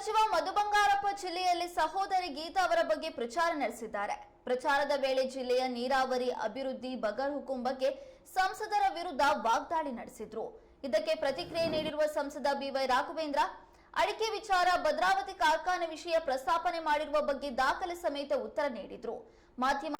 ಸಚಿವ ಮಧು ಬಂಗಾರಪ್ಪ ಜಿಲ್ಲೆಯಲ್ಲಿ ಸಹೋದರಿ ಗೀತಾ ಅವರ ಬಗ್ಗೆ ಪ್ರಚಾರ ನಡೆಸಿದ್ದಾರೆ. ಪ್ರಚಾರದ ವೇಳೆ ಜಿಲ್ಲೆಯ ನೀರಾವರಿ ಅಭಿವೃದ್ಧಿ ಬಗರ್ ಹುಕುಂ ಬಗ್ಗೆ ಸಂಸದರ ವಿರುದ್ಧ ವಾಗ್ದಾಳಿ ನಡೆಸಿದ್ರು. ಇದಕ್ಕೆ ಪ್ರತಿಕ್ರಿಯೆ ನೀಡಿರುವ ಸಂಸದ ಬಿವೈ ರಾಘವೇಂದ್ರ, ಅಡಿಕೆ ವಿಚಾರ, ಭದ್ರಾವತಿ ಕಾರ್ಖಾನೆ ವಿಷಯ ಪ್ರಸ್ತಾಪನೆ ಮಾಡಿರುವ ಬಗ್ಗೆ ದಾಖಲೆ ಸಮೇತ ಉತ್ತರ ನೀಡಿದ್ರು. ಮಾಧ್ಯಮ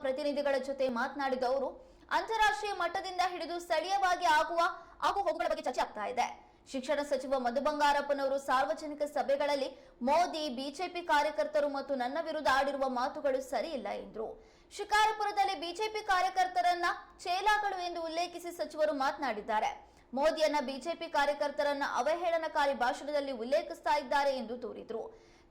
ಪ್ರತಿನಿಧಿಗಳ ಜೊತೆ ಮಾತನಾಡಿದ ಅವರು, ಅಂತಾರಾಷ್ಟ್ರೀಯ ಮಟ್ಟದಿಂದ ಹಿಡಿದು ಸ್ಥಳೀಯವಾಗಿ ಆಗುವ ಹಾಗೂ ಹೋಗುಗಳ ಬಗ್ಗೆ ಚರ್ಚೆ ಆಗ್ತಾ ಇದೆ. ಶಿಕ್ಷಣ ಸಚಿವ ಮಧು ಬಂಗಾರಪ್ಪನವರು ಸಾರ್ವಜನಿಕ ಸಭೆಗಳಲ್ಲಿ ಮೋದಿ, ಬಿಜೆಪಿ ಕಾರ್ಯಕರ್ತರು ಮತ್ತು ನನ್ನ ವಿರುದ್ಧ ಆಡಿರುವ ಮಾತುಗಳು ಸರಿಯಿಲ್ಲ ಎಂದರು. ಶಿಕಾರಪುರದಲ್ಲಿ ಬಿಜೆಪಿ ಕಾರ್ಯಕರ್ತರನ್ನ ಚೇಲಾಗಳು ಎಂದು ಉಲ್ಲೇಖಿಸಿ ಸಚಿವರು ಮಾತನಾಡಿದ್ದಾರೆ. ಮೋದಿಯನ್ನ ಬಿಜೆಪಿ ಕಾರ್ಯಕರ್ತರನ್ನ ಅವಹೇಳನಕಾರಿ ಭಾಷಣದಲ್ಲಿ ಉಲ್ಲೇಖಿಸ್ತಾ ಇದ್ದಾರೆ ಎಂದು ದೂರಿದ್ರು.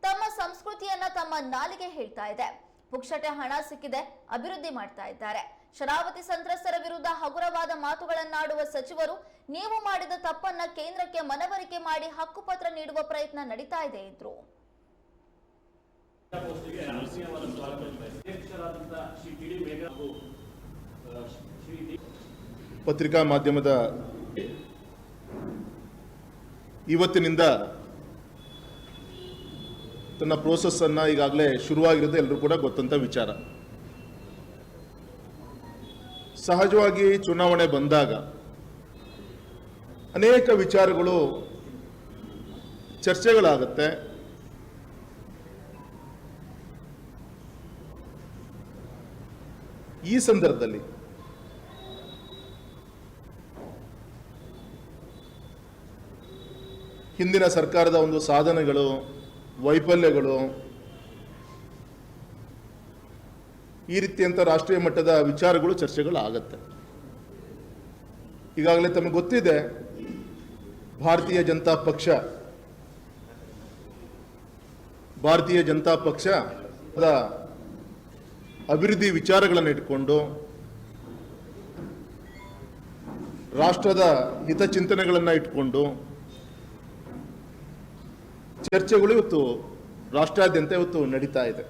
ತಮ್ಮ ಸಂಸ್ಕೃತಿಯನ್ನ ತಮ್ಮ ನಾಲಿಗೆ ಹೇಳ್ತಾ ಇದೆ. ಪುಕ್ಷಟೆ ಹಣ ಸಿಕ್ಕಿದೆ, ಅಭಿವೃದ್ಧಿ ಮಾಡ್ತಾ ಇದ್ದಾರೆ. ಶರಾವತಿ ಸಂತ್ರಸ್ತರ ವಿರುದ್ಧ ಹಗುರವಾದ ಮಾತುಗಳನ್ನಾಡುವ ಸಚಿವರು ನೀವು ಮಾಡಿದ ತಪ್ಪನ್ನ ಕೇಂದ್ರಕ್ಕೆ ಮನವರಿಕೆ ಮಾಡಿ ಹಕ್ಕುಪತ್ರ ನೀಡುವ ಪ್ರಯತ್ನ ನಡೀತಾ ಇದೆ ಎಂದ್ರು. ಪತ್ರಿಕಾ ಮಾಧ್ಯಮದ ಇವತ್ತಿನಿಂದ ತನ್ನ ಪ್ರೋಸೆಸ್ ಅನ್ನ ಈಗಾಗಲೇ ಶುರುವಾಗಿರೋದು ಎಲ್ಲರೂ ಕೂಡ ಗೊತ್ತಂತ ವಿಚಾರ. ಸಹಜವಾಗಿ ಚುನಾವಣೆ ಬಂದಾಗ ಅನೇಕ ವಿಚಾರಗಳು ಚರ್ಚೆಗಳಾಗುತ್ತೆ. ಈ ಸಂದರ್ಭದಲ್ಲಿ ಹಿಂದಿನ ಸರ್ಕಾರದ ಒಂದು ಸಾಧನೆಗಳು ವೈಫಲ್ಯಗಳು ಈ ರೀತಿಯಂಥ ರಾಷ್ಟ್ರೀಯ ಮಟ್ಟದ ವಿಚಾರಗಳು ಚರ್ಚೆಗಳು ಆಗತ್ತೆ ಈಗಾಗಲೇ ತಮಗೆ ಗೊತ್ತಿದೆ, ಭಾರತೀಯ ಜನತಾ ಪಕ್ಷ, ಭಾರತೀಯ ಜನತಾ ಪಕ್ಷ ಅಭಿವೃದ್ಧಿ ವಿಚಾರಗಳನ್ನು ಇಟ್ಕೊಂಡು, ರಾಷ್ಟ್ರದ ಹಿತಚಿಂತನೆಗಳನ್ನು ಇಟ್ಕೊಂಡು, ಚರ್ಚೆಗಳು ಇವತ್ತು ರಾಷ್ಟ್ರಾದ್ಯಂತ ಇವತ್ತು ನಡೀತಾ ಇದೆ.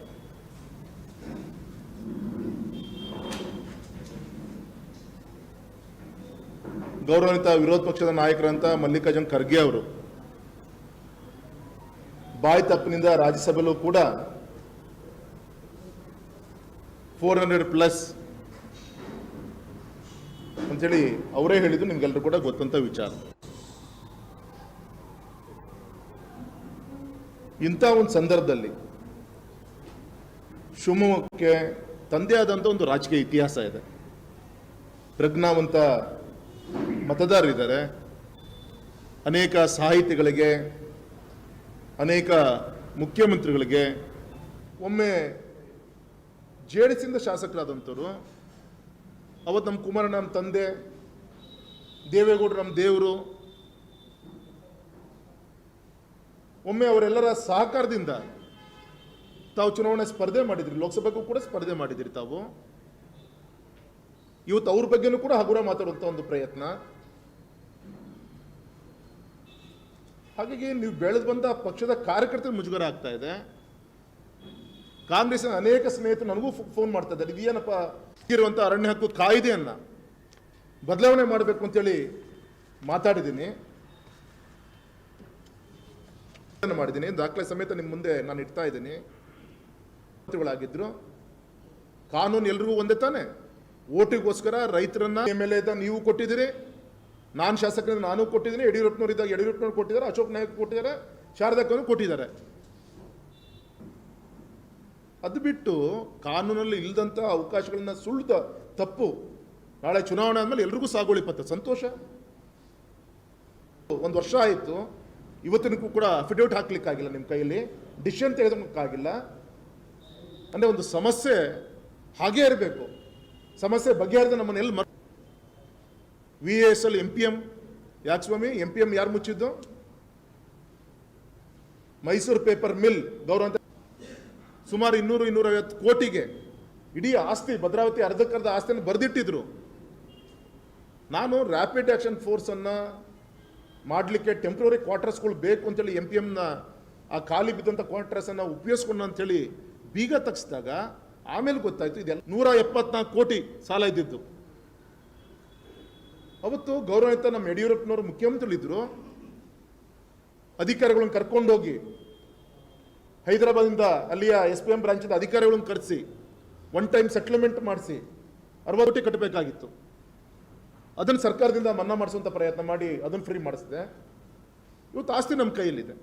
ಗೌರವಾನ್ವಿತ ವಿರೋಧ ಪಕ್ಷದ ನಾಯಕರಂತ ಮಲ್ಲಿಕಾರ್ಜುನ್ ಖರ್ಗೆ ಅವರು. ಬಾಯಿ ತಪ್ಪಿನಿಂದ ರಾಜ್ಯಸಭೆಯಲ್ಲೂ ಕೂಡ ಫೋರ್ ಹಂಡ್ರೆಡ್ ಪ್ಲಸ್ ಅಂತೇಳಿ ಅವರೇ ಹೇಳಿದ್ದು ನಿಮ್ಗೆಲ್ಲರೂ ಕೂಡ ಗೊತ್ತಂತ ವಿಚಾರ. ಇಂಥ ಒಂದು ಸಂದರ್ಭದಲ್ಲಿ ಶಿವಮೊಗ್ಗಕ್ಕೆ ತಂದೆ ಆದಂಥ ಒಂದು ರಾಜಕೀಯ ಇತಿಹಾಸ ಇದೆ. ಪ್ರಜ್ಞಾವಂತ ಮತದಾರರಿದ್ದಾರೆ. ಅನೇಕ ಸಾಹಿತಿಗಳಿಗೆ, ಅನೇಕ ಮುಖ್ಯಮಂತ್ರಿಗಳಿಗೆ, ಒಮ್ಮೆ ಜೆ ಡಿ ಸಿಂದ ಶಾಸಕರಾದಂಥವ್ರು, ಅವತ್ತು ನಮ್ಮ ಕುಮಾರ ನಮ್ಮ ತಂದೆ, ದೇವೇಗೌಡರು ನಮ್ಮ ದೇವರು, ಒಮ್ಮೆ ಅವರೆಲ್ಲರ ಸಹಕಾರದಿಂದ ತಾವು ಚುನಾವಣೆ ಸ್ಪರ್ಧೆ ಮಾಡಿದ್ರಿ, ಲೋಕಸಭೆಗೂ ಕೂಡ ಸ್ಪರ್ಧೆ ಮಾಡಿದ್ರಿ ತಾವು. ಇವತ್ತು ಅವ್ರ ಬಗ್ಗೆನೂ ಕೂಡ ಹಗುರ ಮಾತಾಡುವಂಥ ಒಂದು ಪ್ರಯತ್ನ. ಹಾಗಾಗಿ ನೀವು ಬೆಳೆದು ಬಂದ ಪಕ್ಷದ ಕಾರ್ಯಕರ್ತರ ಮುಜುಗರ ಆಗ್ತಾ ಇದೆ. ಕಾಂಗ್ರೆಸ್ನ ಅನೇಕ ಸ್ನೇಹಿತರು ನನಗೂ ಫೋನ್ ಮಾಡ್ತಾ ಇದ್ದಾರೆ. ಇದೇನಪ್ಪ ಇರುವಂಥ ಅರಣ್ಯ ಹಕ್ಕು ಕಾಯ್ದೆಯನ್ನ ಬದಲಾವಣೆ ಮಾಡಬೇಕು ಅಂತೇಳಿ ಮಾತಾಡಿದ್ದೀನಿ. ಮಾಡಿದ್ದೀನಿ. ದಾಖಲೆ ಸಮೇತ ನಿಮ್ಮ ಮುಂದೆ ನಾನು ಇಡ್ತಾ ಇದ್ದೀನಿ. ಮಂತ್ರಿಗಳಾಗಿದ್ದರು ಕಾನೂನು ಎಲ್ರಿಗೂ ಒಂದೇ ತಾನೆ. ಓಟಿಗೋಸ್ಕರ ರೈತರನ್ನ ಎಂ ಎಲ್ ಎ ನೀವು ಕೊಟ್ಟಿದ್ದೀರಿ. ನಾನು ಶಾಸಕರಿಂದ ನಾನು ಕೊಟ್ಟಿದ್ದೀನಿ, ಯಡಿಯೂರಪ್ಪನವ್ರು ಇದ್ದಾಗ ಯಡಿಯೂರಪ್ಪನವ್ರು ಕೊಟ್ಟಿದ್ದಾರೆ, ಅಶೋಕ್ ನಾಯಕ್ ಕೊಟ್ಟಿದ್ದಾರೆ ಶಾರದಕ್ಕನು ಕೊಟ್ಟಿದ್ದಾರೆ. ಅದು ಬಿಟ್ಟು ಕಾನೂನಲ್ಲಿ ಇಲ್ಲದಂಥ ಅವಕಾಶಗಳನ್ನ ಸುಳ್ದ ತಪ್ಪು. ನಾಳೆ ಚುನಾವಣೆ ಆದ್ಮೇಲೆ ಎಲ್ರಿಗೂ ಸಾಗುವಳಿ ಸಂತೋಷ? ಒಂದು ವರ್ಷ ಆಯಿತು. ಇವತ್ತಿನಕ್ಕೂ ಕೂಡ ಅಫಿಡೇವಿಟ್ ಹಾಕ್ಲಿಕ್ಕಾಗಿಲ್ಲ ನಿಮ್ಮ ಕೈಯಲ್ಲಿ. ಡಿಸಿಷನ್ ತೆಗೆದಕ್ಕಾಗಿಲ್ಲ ಅಂದರೆ ಒಂದು ಸಮಸ್ಯೆ ಹಾಗೇ ಇರಬೇಕು. ಸಮಸ್ಯೆ ಬಗೆಹರಿದ ನಮ್ಮನ್ನೆಲ್ಲಿ ಮರ್ V S L M P M ಯಾಕೆ ಸ್ವಾಮಿ? ಎಂ ಪಿ ಎಂ ಯಾರು ಮುಚ್ಚಿದ್ದು? ಮೈಸೂರು ಪೇಪರ್ ಮಿಲ್ ಗೌರವ ಸುಮಾರು ಇನ್ನೂರು ಇನ್ನೂರೈವತ್ತು ಕೋಟಿಗೆ ಇಡೀ ಆಸ್ತಿ, ಭದ್ರಾವತಿ ಅರ್ಧಕ್ಕರ್ಧ ಆಸ್ತಿಯನ್ನು ಬರೆದಿಟ್ಟಿದ್ರು. ನಾನು ರ್ಯಾಪಿಡ್ ಆಕ್ಷನ್ ಫೋರ್ಸನ್ನು ಮಾಡಲಿಕ್ಕೆ ಟೆಂಪ್ರರಿ ಕ್ವಾರ್ಟರ್ಸ್ಗಳು ಬೇಕು ಅಂತೇಳಿ ಎಂ ಪಿ ಎಮ್ನ ಆ ಖಾಲಿ ಬಿದ್ದಂಥ ಕ್ವಾರ್ಟರ್ಸನ್ನು ಉಪಯೋಗಿಸ್ಕೊಂಡು ಅಂತೇಳಿ ಬೀಗ ತಗ್ಸಿದಾಗ ಆಮೇಲೆ ಗೊತ್ತಾಯ್ತು, ಇದೆಲ್ಲ ನೂರ ಎಪ್ಪತ್ನಾಲ್ಕು ಕೋಟಿ ಸಾಲ ಇದ್ದಿದ್ದು. ಅವತ್ತು ಗೌರವಯುತ ನಮ್ಮ ಯಡಿಯೂರಪ್ಪನವರು ಮುಖ್ಯಮಂತ್ರಿಗಳಿದ್ರು ಅಧಿಕಾರಿಗಳನ್ನ ಕರ್ಕೊಂಡೋಗಿ ಹೈದರಾಬಾದಿಂದ ಅಲ್ಲಿಯ ಎಸ್ ಪಿ ಎಂ ಬ್ರಾಂಚಿನ ಅಧಿಕಾರಿಗಳನ್ನ ಕರೆಸಿ ಒನ್ ಟೈಮ್ ಸೆಟ್ಲ್ಮೆಂಟ್ ಮಾಡಿಸಿ, ಅರವತ್ತು ಕೋಟಿ ಕಟ್ಟಬೇಕಾಗಿತ್ತು. ಅದನ್ನು ಸರ್ಕಾರದಿಂದ ಮನ್ನಾ ಮಾಡಿಸುವಂಥ ಪ್ರಯತ್ನ ಮಾಡಿ ಅದನ್ನು ಫ್ರೀ ಮಾಡಿಸಿದೆ. ಇವತ್ತು ಆಸ್ತಿ ನಮ್ಮ ಕೈಯಲ್ಲಿದೆ.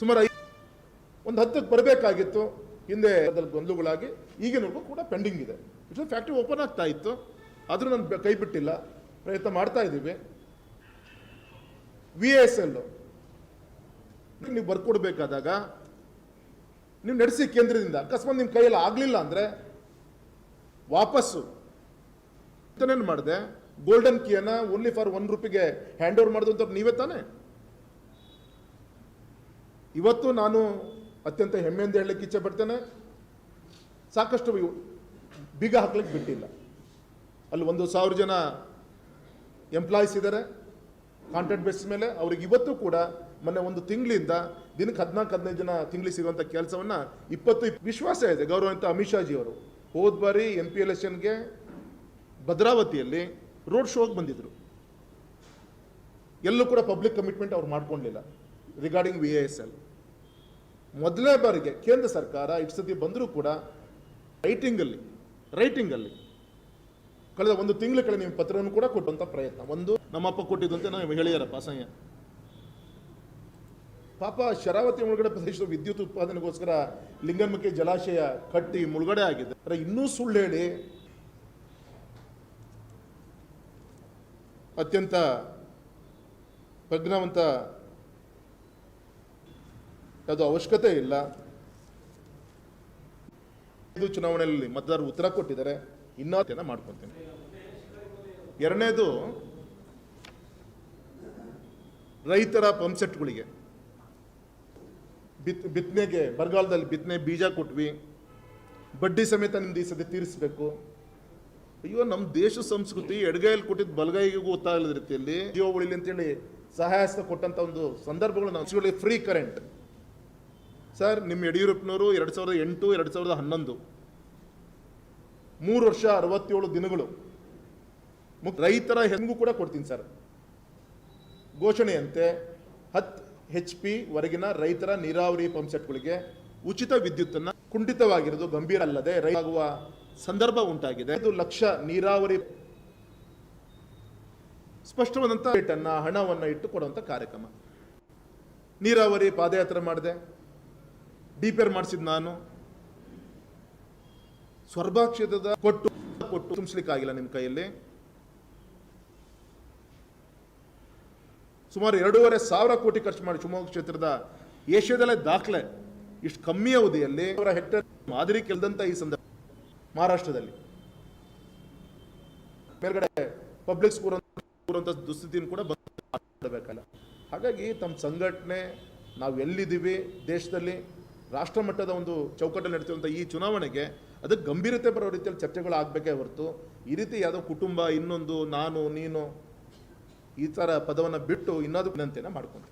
ಸುಮಾರು ಐ ಒಂದು ಹತ್ತಕ್ಕೆ ಬರಬೇಕಾಗಿತ್ತು. ಹಿಂದೆ ಅದರ ಗೊಂದಲಗಳಾಗಿ ಈಗಿನವರೆಗೂ ಕೂಡ ಪೆಂಡಿಂಗ್ ಇದೆ. ಫ್ಯಾಕ್ಟ್ರಿ ಓಪನ್ ಆಗ್ತಾ ಇತ್ತು. ಆದರೂ ನಾನು ಕೈ ಬಿಟ್ಟಿಲ್ಲ. ಪ್ರಯತ್ನ ಮಾಡ್ತಾ ಇದ್ದೀವಿ. ವಿ ಎಸ್ ಎಲ್ ನೀವು ಬರ್ಕೊಡ್ಬೇಕಾದಾಗ ನೀವು ನಡೆಸಿ ಕೇಂದ್ರದಿಂದ. ಅಕಸ್ಮಾತ್ ನಿಮ್ಮ ಕೈಯಲ್ಲಿ ಆಗಲಿಲ್ಲ ಅಂದರೆ ವಾಪಸ್ಸು. ಅಂತನೇನು ಮಾಡಿದೆ? ಗೋಲ್ಡನ್ ಕಿಯನ್ನ ಓನ್ಲಿ ಫಾರ್ ಒನ್ ರುಪಿಗೆ ಹ್ಯಾಂಡ್ ಓವರ್ ಅಂತ ನೀವೇ ತಾನೇ? ಇವತ್ತು ನಾನು ಅತ್ಯಂತ ಹೆಮ್ಮೆಯಿಂದ ಹೇಳಲಿಕ್ಕೆ ಇಚ್ಛೆ ಪಡ್ತೇನೆ. ಸಾಕಷ್ಟು ಬೀಗ ಹಾಕ್ಲಿಕ್ಕೆ ಬಿಟ್ಟಿಲ್ಲ. ಅಲ್ಲಿ ಒಂದು ಸಾವಿರ ಜನ ಎಂಪ್ಲಾಯೀಸ್ ಇದ್ದಾರೆ ಕಾಂಟ್ರಾಕ್ಟ್ ಬೇಸ್ ಮೇಲೆ. ಅವ್ರಿಗೆ ಇವತ್ತು ಕೂಡ ಮೊನ್ನೆ ಒಂದು ತಿಂಗಳಿಂದ ದಿನಕ್ಕೆ ಹದಿನಾಲ್ಕು, ಹದಿನೈದು ಜನ ತಿಂಗಳಿಗೆ ಸಿಗುವಂಥ ಕೆಲಸವನ್ನು ಇಪ್ಪತ್ತು ಇಪ್- ವಿಶ್ವಾಸ ಇದೆ. ಗೌರವಂತ ಅಮಿತ್ ಶಾಜಿ ಅವರು ಹೋದ ಬಾರಿ ಎಂ ಪಿ ಎಲೆಕ್ಷನ್ಗೆ ಭದ್ರಾವತಿಯಲ್ಲಿ ರೋಡ್ ಶೋಗೆ ಬಂದಿದ್ದರು ಎಲ್ಲೂ ಕೂಡ ಪಬ್ಲಿಕ್ ಕಮಿಟ್ಮೆಂಟ್ ಅವ್ರು ಮಾಡ್ಕೊಂಡಿಲ್ಲ ರಿಗಾರ್ಡಿಂಗ್ ವಿ ಎಸ್ ಎಲ್ ಮೊದಲನೇ ಬಾರಿಗೆ ಕೇಂದ್ರ ಸರ್ಕಾರ ಇಷ್ಟು ಸತಿ ಬಂದರೂ ಕೂಡ ರೈಟಿಂಗಲ್ಲಿ ರೈಟಿಂಗಲ್ಲಿ ಕಳೆದ ಒಂದು ತಿಂಗಳ ಕೆಳಗೆ ನೀವು ಪತ್ರವನ್ನು ಕೂಡ ಕೊಟ್ಟಂತ ಪ್ರಯತ್ನ. ಒಂದು ನಮ್ಮಪ್ಪ ಕೊಟ್ಟಿದ್ದಂತೆ ನಾವು ಹೇಳಿದಾರಪ್ಪ ಅಸಹ್ಯ ಪಾಪ ಶರಾವತಿ ಮುಳುಗಡೆ ಪ್ರದೇಶದ ವಿದ್ಯುತ್ ಉತ್ಪಾದನೆಗೋಸ್ಕರ ಲಿಂಗನಮಕ್ಕಿ ಜಲಾಶಯ ಕಟ್ಟಿ ಮುಳುಗಡೆ ಆಗಿದೆ ಆದರೆ ಇನ್ನೂ ಸುಳ್ಳು ಹೇಳಿ. ಅತ್ಯಂತ ಪ್ರಜ್ಞಾವಂತ ಅದು ಅವಶ್ಯಕತೆ ಇಲ್ಲ. ಇದು ಚುನಾವಣೆಯಲ್ಲಿ ಮತದಾರರು ಉತ್ತರ ಕೊಟ್ಟಿದ್ದಾರೆ. ಇನ್ನೂ ಮಾಡ್ಕೊತೀನಿ. ಎರಡನೇದು ರೈತರ ಪಂಪ್ಸೆಟ್ಗಳಿಗೆ. ಬಿತ್ ಬಿತ್ತನೆಗೆ ಬರಗಾಲದಲ್ಲಿ ಬಿತ್ತನೆ ಬೀಜ ಕೊಟ್ವಿ. ಬಡ್ಡಿ ಸಮೇತ ನಿಮ್ದು ಈ ಸದ್ಯ ತೀರಿಸಬೇಕು. ಅಯ್ಯೋ ನಮ್ಮ ದೇಶ ಸಂಸ್ಕೃತಿ ಎಡಗೈಯಲ್ಲಿ ಕೊಟ್ಟಿದ್ದು ಬಲಗೈಗೂ ಗೊತ್ತಾಗಲಿದ ರೀತಿಯಲ್ಲಿ. ಜೀವ ಉಳಿಲಿ ಅಂತೇಳಿ ಸಹಾಯ ಕೊಟ್ಟಂತ ಒಂದು ಸಂದರ್ಭಗಳು ನಾವು ಫ್ರೀ ಕರೆಂಟ್ ಸರ್, ನಿಮ್ಮ ಯಡಿಯೂರಪ್ಪನವರು ಎರಡು ಸಾವಿರದ ಎಂಟು, ಎರಡು ಸಾವಿರದ ಹನ್ನೊಂದು. ಮೂರು ವರ್ಷ ಅರವತ್ತೇಳು ದಿನಗಳು. ರೈತರ ಹೆಂಗೂ ಕೂಡ ಕೊಡ್ತೀನಿ ಸರ್. ಘೋಷಣೆಯಂತೆ ಹತ್ತು ಹೆಚ್ ಪಿ ವರೆಗಿನ ರೈತರ ನೀರಾವರಿ ಪಂಪ್ಸೆಟ್ಗಳಿಗೆ ಉಚಿತ ವಿದ್ಯುತ್ತನ್ನು ಕುಂಠಿತವಾಗಿರೋದು ಗಂಭೀರ ಅಲ್ಲದೆ ರೈ ಆಗುವ ಸಂದರ್ಭ ಉಂಟಾಗಿದೆ. ಐದು ಲಕ್ಷ ನೀರಾವರಿ ಸ್ಪಷ್ಟವಾದಂಥ ರೇಟನ್ನು ಹಣವನ್ನು ಇಟ್ಟು ಕೊಡುವಂಥ ಕಾರ್ಯಕ್ರಮ. ನೀರಾವರಿ ಪಾದಯಾತ್ರೆ ಮಾಡಿದೆ. ಡಿಪೇರ್ ಮಾಡಿಸಿದ್ ನಾನು. ಸ್ವರ್ಭ ಕ್ಷೇತ್ರದ ಕೊಟ್ಟು ಕೊಟ್ಟು ತುಂಬಿಸ್ಲಿಕ್ಕಾಗಿಲ್ಲ ನಿಮ್ಮ ಕೈಯಲ್ಲಿ. ಸುಮಾರು ಎರಡೂವರೆ ಸಾವಿರ ಕೋಟಿ ಖರ್ಚು ಮಾಡಿ ಶಿವಮೊಗ್ಗ ಕ್ಷೇತ್ರದ ಏಷ್ಯಾದಲ್ಲೇ ದಾಖಲೆ, ಇಷ್ಟು ಕಮ್ಮಿ ಅವಧಿಯಲ್ಲಿ ಅವರ ಹೆಕ್ಟರ್ ಮಾದರಿ ಕೆಲ್ದಂತ ಈ ಸಂದರ್ಭ ಮಹಾರಾಷ್ಟ್ರದಲ್ಲಿ. ಮೇಲ್ಗಡೆ ಪಬ್ಲಿಕ್ ಸ್ಕೂಲ್ ಅಂತ ದುಸ್ಥಿತಿಯನ್ನು ಕೂಡ ಬಂದಬೇಕಲ್ಲ ಹಾಗಾಗಿ ತಮ್ಮ ಸಂಘಟನೆ, ನಾವು ಎಲ್ಲಿದ್ದೀವಿ ದೇಶದಲ್ಲಿ ರಾಷ್ಟ್ರ ಮಟ್ಟದ ಒಂದು ಚೌಕಟ್ಟಲ್ಲಿ ನಡೀತಿರುವಂಥ ಈ ಚುನಾವಣೆಗೆ ಅದಕ್ಕೆ ಗಂಭೀರತೆ ಬರೋ ರೀತಿಯಲ್ಲಿ ಚರ್ಚೆಗಳು ಆಗಬೇಕೇ ಹೊರತು ಈ ರೀತಿ ಯಾವುದೋ ಕುಟುಂಬ, ಇನ್ನೊಂದು, ನಾನು, ನೀನು, ಈ ಥರ ಪದವನ್ನು ಬಿಟ್ಟು ಇನ್ನೊಂದು ವಿನಂತಿಯನ್ನು ಮಾಡ್ಕೊಂಡು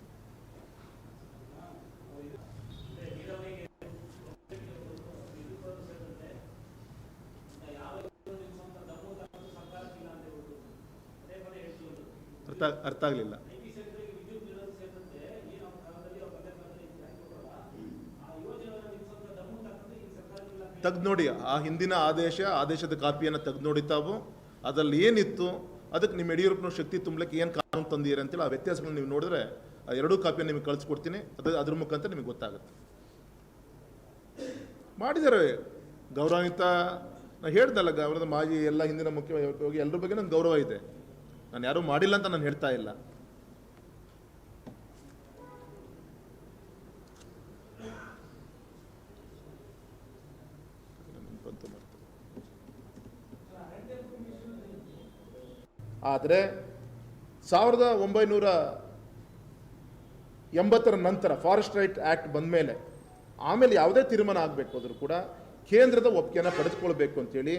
ಅರ್ಥ ಅರ್ಥ ಆಗಲಿಲ್ಲ. ತೆಗ್ದು ನೋಡಿ ಆ ಹಿಂದಿನ ಆದೇಶ, ಆದೇಶದ ಕಾಪಿಯನ್ನು ತೆಗ್ದು ನೋಡಿ ಅದರಲ್ಲಿ ಅದ್ರಲ್ಲಿ ಏನಿತ್ತು, ಅದಕ್ಕೆ ನಿಮ್ಮ ಯಡಿಯೂರಪ್ಪನ ಶಕ್ತಿ ತುಂಬಲಿಕ್ಕೆ ಏನು ಕಾನೂನು ತಂದಿದ್ದೀರಿ ಅಂತೇಳಿ ಆ ವ್ಯತ್ಯಾಸಗಳನ್ನ ನೀವು ನೋಡಿದ್ರೆ ಆ ಎರಡೂ ಕಾಪಿಯನ್ನು ನಿಮಗೆ ಕಳಿಸ್ಕೊಡ್ತೀನಿ. ಅದು, ಅದ್ರ ಮುಖಾಂತರ ನಿಮಗೆ ಗೊತ್ತಾಗುತ್ತೆ. ಮಾಡಿದ್ದಾರೆ ಗೌರವಾನ್ವಿತ ನಾನು ಹೇಳ್ದಲ್ಲ ಗೌರವದ ಮಾಜಿ ಎಲ್ಲ ಹಿಂದಿನ ಮುಖ್ಯವಾಗಿ ಎಲ್ಲರ ಬಗ್ಗೆ ನಂಗೆ ಗೌರವ ಇದೆ. ನಾನು ಯಾರೂ ಮಾಡಿಲ್ಲ ಅಂತ ನಾನು ಹೇಳ್ತಾ ಇಲ್ಲ ಬಂತು ಮರ್ತು. ಆದರೆ ಸಾವಿರದ ಒಂಬೈನೂರ ಎಂಬತ್ತರ ನಂತರ ಫಾರೆಸ್ಟ್ ರೈಟ್ ಆ್ಯಕ್ಟ್ ಬಂದ ಮೇಲೆ ಆಮೇಲೆ ಯಾವುದೇ ತೀರ್ಮಾನ ಆಗಬೇಕು ಆದರೂ ಕೂಡ ಕೇಂದ್ರದ ಒಪ್ಪಿಗೆನ ಪಡೆದುಕೊಳ್ಬೇಕು ಅಂತೇಳಿ,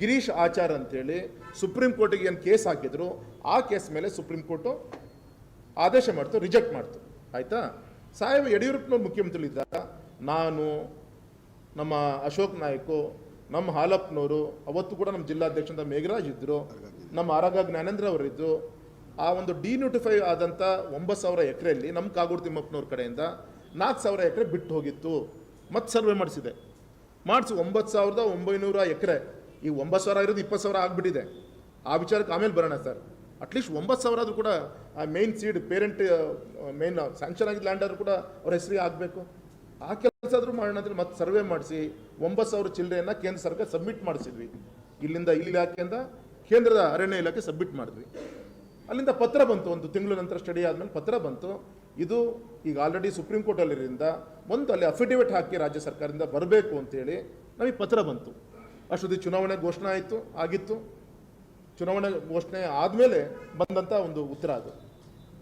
ಗಿರೀಶ್ ಆಚಾರ್ ಅಂತೇಳಿ ಸುಪ್ರೀಂ ಕೋರ್ಟಿಗೆ ಏನು ಕೇಸ್ ಹಾಕಿದ್ರು, ಆ ಕೇಸ್ ಮೇಲೆ ಸುಪ್ರೀಂ ಕೋರ್ಟು ಆದೇಶ ಮಾಡ್ತು ರಿಜೆಕ್ಟ್ ಮಾಡ್ತು. ಆಯಿತಾ? ಸಾಹೇಬ್ ಯಡಿಯೂರಪ್ಪನವ್ರು ಮುಖ್ಯಮಂತ್ರಿ ಇದ್ದಾಗ ನಾನು, ನಮ್ಮ ಅಶೋಕ್ ನಾಯ್ಕು ನಮ್ಮ ಹಾಲಪ್ಪನವರು ಅವತ್ತು ಕೂಡ ನಮ್ಮ ಜಿಲ್ಲಾಧ್ಯಕ್ಷ ಅಂತ ಮೇಘರಾಜ್ ಇದ್ದರು ನಮ್ಮ ಆರಗ ಜ್ಞಾನೇಂದ್ರ ಅವರಿದ್ದು ಆ ಒಂದು ಡಿನೋಟಿಫೈ ಆದಂಥ ಒಂಬತ್ತು ಸಾವಿರ ಎಕರೆಯಲ್ಲಿ ನಮ್ಮ ಕಾಗೋಡು ತಿಮ್ಮಪ್ಪನವ್ರ ಕಡೆಯಿಂದ ನಾಲ್ಕು ಸಾವಿರ ಎಕರೆ ಬಿಟ್ಟು ಹೋಗಿತ್ತು. ಮತ್ತೆ ಸರ್ವೆ ಮಾಡಿಸಿದೆ. ಮಾಡಿಸಿ ಒಂಬತ್ತು ಸಾವಿರದ ಒಂಬೈನೂರ ಎಕರೆ. ಈ ಒಂಬತ್ತು ಸಾವಿರ ಇರೋದು ಇಪ್ಪತ್ತು ಸಾವಿರ ಆಗಿಬಿಟ್ಟಿದೆ. ಆ ವಿಚಾರಕ್ಕೆ ಆಮೇಲೆ ಬರೋಣ ಸರ್. ಅಟ್ಲೀಸ್ಟ್ ಒಂಬತ್ತು ಸಾವಿರ ಆದರೂ ಕೂಡ ಆ main seed parent main sanction ಆಗಿದ್ದ ಲ್ಯಾಂಡ್ ಆದರೂ ಕೂಡ ಅವ್ರ ಹೆಸರಿಗೆ ಆಗಬೇಕು. ಆ ಕೆಲಸ ಆದರೂ ಮಾಡೋಣ ಮತ್ತೆ ಸರ್ವೆ ಮಾಡಿಸಿ ಒಂಬತ್ತು ಸಾವಿರ ಚಿಲ್ಲರೆಯನ್ನು ಕೇಂದ್ರ ಸರ್ಕಾರ ಸಬ್ಮಿಟ್ ಮಾಡಿಸಿದ್ವಿ. ಇಲ್ಲಿಂದ ಇಲ್ಲಿ ಇಲಾಖೆಯಿಂದ ಕೇಂದ್ರದ ಅರಣ್ಯ ಇಲಾಖೆ ಸಬ್ಮಿಟ್ ಮಾಡಿದ್ವಿ. ಅಲ್ಲಿಂದ ಪತ್ರ ಬಂತು, ಒಂದು ತಿಂಗಳ ನಂತರ ಸ್ಟಡಿ ಆದಮೇಲೆ ಪತ್ರ ಬಂತು. ಇದು ಈಗ ಆಲ್ರೆಡಿ ಸುಪ್ರೀಂ ಕೋರ್ಟಲ್ಲಿರೋದ್ರಿಂದ ಒಂದು ಅಲ್ಲಿ ಅಫಿಡೇವಿಟ್ ಹಾಕಿ ರಾಜ್ಯ ಸರ್ಕಾರದಿಂದ ಬರಬೇಕು ಅಂತೇಳಿ ನಮಗೆ ಪತ್ರ ಬಂತು. ಅಷ್ಟೊತ್ತಿಗೆ ಚುನಾವಣೆ ಘೋಷಣೆ ಆಯಿತು, ಆಗಿತ್ತು. ಚುನಾವಣೆ ಘೋಷಣೆ ಆದಮೇಲೆ ಬಂದಂಥ ಒಂದು ಉತ್ತರ ಅದು.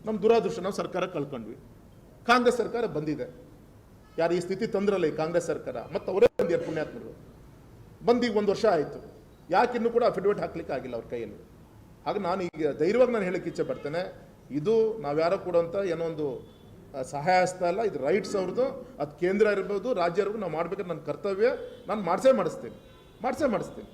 ನಮ್ಮ ದುರಾದೃಷ್ಟ ನಾವು ಸರ್ಕಾರ ಕಳ್ಕೊಂಡ್ವಿ. ಕಾಂಗ್ರೆಸ್ ಸರ್ಕಾರ ಬಂದಿದೆ. ಯಾರು ಈ ಸ್ಥಿತಿ ತಂದ್ರಲ್ಲ ಈ ಕಾಂಗ್ರೆಸ್ ಸರ್ಕಾರ? ಮತ್ತು ಅವರೇ ಬಂದಿದ್ದಾರೆ ಪುಣ್ಯಾತ್ಮರು. ಬಂದೀಗ ಒಂದು ವರ್ಷ ಆಯಿತು. ಯಾಕೆ ಇನ್ನೂ ಕೂಡ ಅಫಿಡವಿಟ್ ಹಾಕ್ಲಿಕ್ಕೆ ಆಗಿಲ್ಲ ಅವ್ರ ಕೈಯಲ್ಲಿ? ಹಾಗೆ ನಾನು ಈಗ ಧೈರ್ಯವಾಗಿ ನಾನು ಹೇಳಕ್ಕೆ ಇಚ್ಛೆ ಪಡ್ತೇನೆ ಇದು ನಾವ್ಯಾರೋ ಕೊಡುವಂಥ ಏನೋ ಒಂದು ಸಹಾಯ ಹಸ್ತಾ ಇಲ್ಲ ಇದು ರೈಟ್ಸ್ ಅವ್ರದ್ದು ಅದು ಕೇಂದ್ರ ಇರ್ಬೋದು, ರಾಜ್ಯ ನಾವು ಮಾಡ್ಬೇಕಾದ್ರೆ ನನ್ನ ಕರ್ತವ್ಯ, ನಾನು ಮಾಡಿಸೇ ಮಾಡಿಸ್ತೀನಿ. ಮಾಡಿಸೇ ಮಾಡಿಸ್ತೀನಿ.